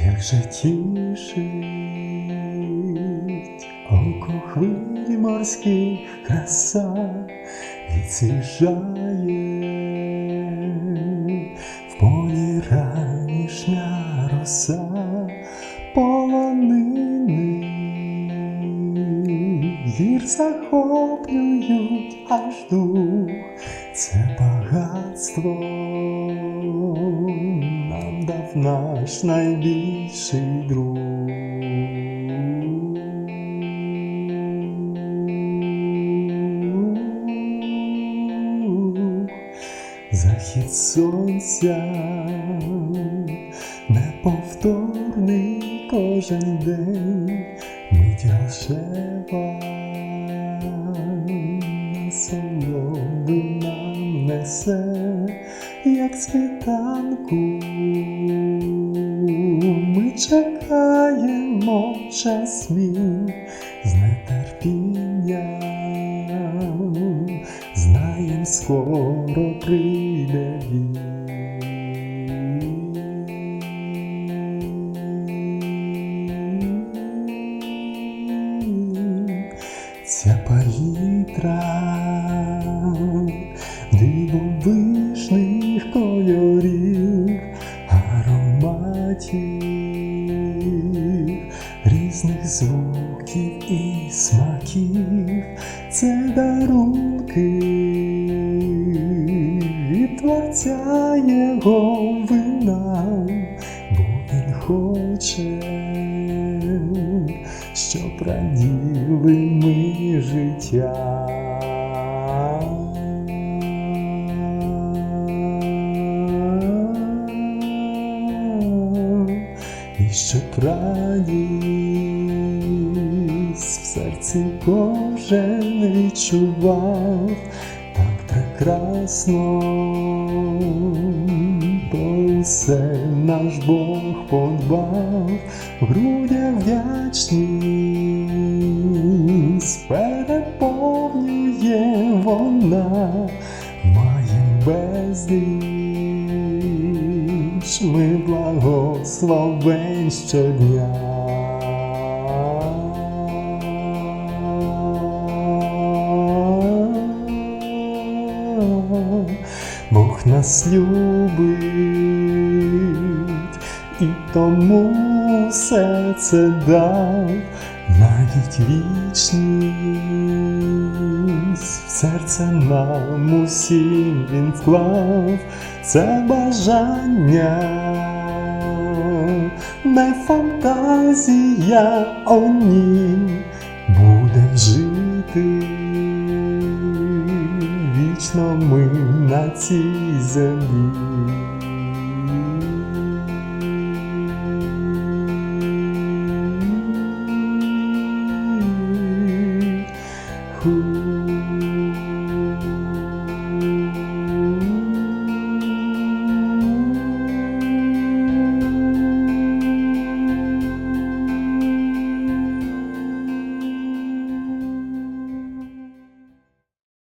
як же тішить око хвилі морських краса відсвіжає в полі ранішня роса полонини. Гір захоплюють аж дух. Це багатство дав наш найбільший друг. Захід сонця неповторний кожен день мить рожева насолоду нам несе, як світанку. Чекаємо жасмін з нетерпінням, знаєм, скоро прийде він. Ця палітра дивовижних кольорів, ароматів, і смаків, це дарунки від Творця його вина, бо він хоче, щоб раділи ми життя. І щоб радість в серці кожен відчував. Так прекрасно, бо все наш Бог подбав, в грудях вдячність переповнює вона, має безліч, ми благословень щодня. Нас любить. І тому все це дав, навіть вічність. В серце нам усім він вклав, це бажання, не фантазія, о ні, будем жити вічно ми на цій землі.